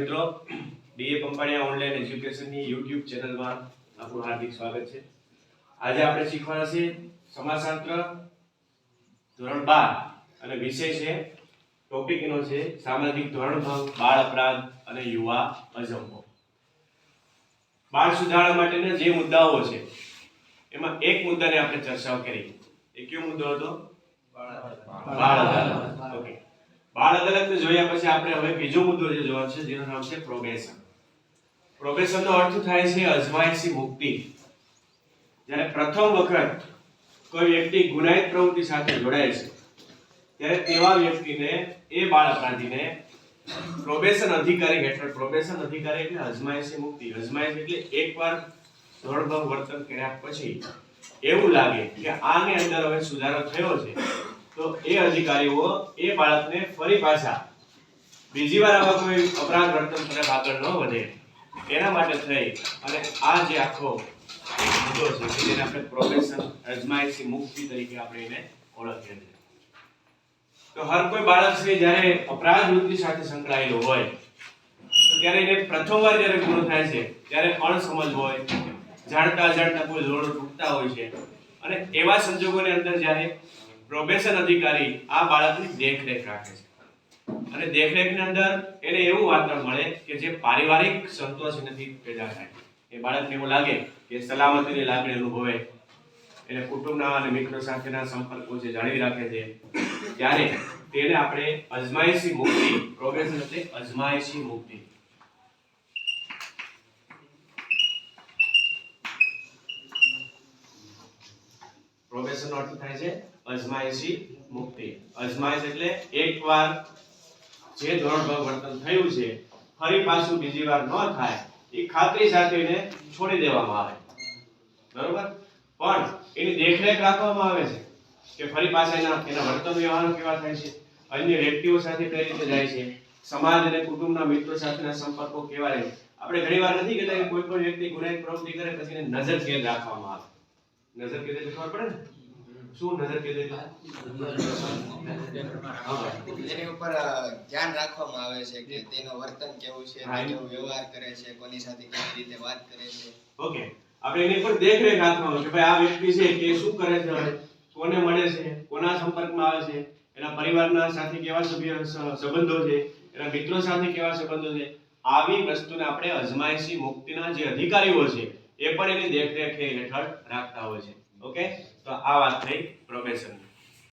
મિત્રો DA Pampaniya online એજ્યુકેશનની YouTube ચેનલમાં આપણું હાર્દિક સ્વાગત છે. આજે આપણે શીખવાના છે સમાજશાસ્ત્ર ધોરણ બાર અને વિષય છે ટોપિક એનો છે સામાજિક ધોરણ ભંગ, બાળ અપરાધ અને યુવા અજંબો બાળ સુધારણા માટેના જે મુદ્દાઓ છે, એમાં એક મુદ્દાને આપણે ચર્ચાઓ કરી. એ કયો મુદ્દો હતો બાળ અદાલત ઓકે બાળ જોયા પછી આપણે હવે બીજો મુદ્દો જે જોવાનો છે, જેનું નામ છે પ્રોબેશન પ્રોબેશનનો અર્થ થાય છે અજમાયશી મુક્તિ. જ્યારે પ્રથમ વખત કોઈ વ્યક્તિ ગુનાહિત પ્રવૃત્તિ સાથે જોડાય છે, ત્યારે તેવા વ્યક્તિને, એ બાળ અપરાધીને પ્રોબેશન અધિકારી હેઠળ પ્રોબેશન અધિકારી એટલે અજમાયશી મુક્તિ. અજમાયશ એટલે એકવાર ધોળભંગ વર્તન કર્યા પછી એવું લાગે કે આની અંદર હવે સુધારો થયો છે, તો એ અધિકારીઓ એ બાળકને ફરી પાછા બીજી વાર આવા કોઈ અપરાધ વર્તન તરફ આગળ ન વધે. એના માટે થઈ અને આ જે આખો મુદ્દો છે કે જેને આપણે પ્રોફેશન અજમાયશી મુક્તિ તરીકે આપણે એને ઓળખીએ છીએ. તો હર કોઈ બાળક છે જ્યારે અપરાધ વૃત્તિ સાથે સંકળાયેલો હોય, તો ત્યારે એને પ્રથમવાર જ્યારે ગુનો થાય છે, ત્યારે અણસમજ હોય જાણતા અજાણતા કોઈ ધોરણો તૂટતા હોય છે. અને એવા સંજોગોની અંદર જ્યારે પ્રોબેશન અધિકારી આ બાળકની દેખરેખ રાખે છે. અને દેખરેખની અંદર એને એવું વાતાવરણ મળે કે જે પારિવારિક સંતોષ નથી પેદા થાય. એ બાળકને એવું લાગે કે સલામતીની લાગણી અનુભવે. એને કુટુંબના અને મિત્રો સાથેના સંપર્કો જે જાળવી રાખે છે. ત્યારે તેને આપણે અજમાયશી મુક્તિ પ્રોબેશન એટલે અજમાયશી મુક્તિ. પ્રોબેશનનો અર્થ થાય છે અજમાયશી મુક્તિ. અજમાયશ એટલે એકવાર જે ધોરણભંગ વર્તન થયું છે, ફરી પાછું બીજી વાર ન થાય, એ ખાતરી સાથે છોડી દેવામાં આવે. બરોબર? પણ એની દેખરેખ રાખવામાં આવે છે કે ફરી પાછા એના એના વર્તન વ્યવહારો કેવા થાય છે, અન્ય વ્યક્તિઓ સાથે કઈ રીતે જાય છે, સમાજ અને કુટુંબના મિત્રો સાથેના સંપર્કો કેવા રહે છે. આપણે ઘણીવાર નથી કહેતા કે કોઈ પણ વ્યક્તિ ગુનાહિત પ્રવૃત્તિ કરે, પછી એને નજર કેદ રાખવામાં આવે. નજર કેદ ખબર પડે ને? શું નજર કે એની ઉપર ધ્યાન રાખવામાં આવે છે કે તેનો વર્તન કેવું છે કેવો વ્યવહાર કરે છે કોની સાથે કેવી રીતે વાત કરે છે. ઓકે. આપણે એની પર દેખરેખ રાખવાનું કે ભાઈ આ વ્યક્તિ છે કે શું કરે છે કોને મળે છે કોના સંપર્કમાં આવે છે એના પરિવારના સાથે કેવા સભ્ય સંબંધો છે એના મિત્રો સાથે કેવા સંબંધો છે આવી વસ્તુને આપણે અજમાયશી મુક્તિના જે અધિકારીઓ છે એ પણ એની દેખરેખ હેઠળ રાખતા હોય છે. ઓકે તો આ વાત થઈ પ્રોબેશન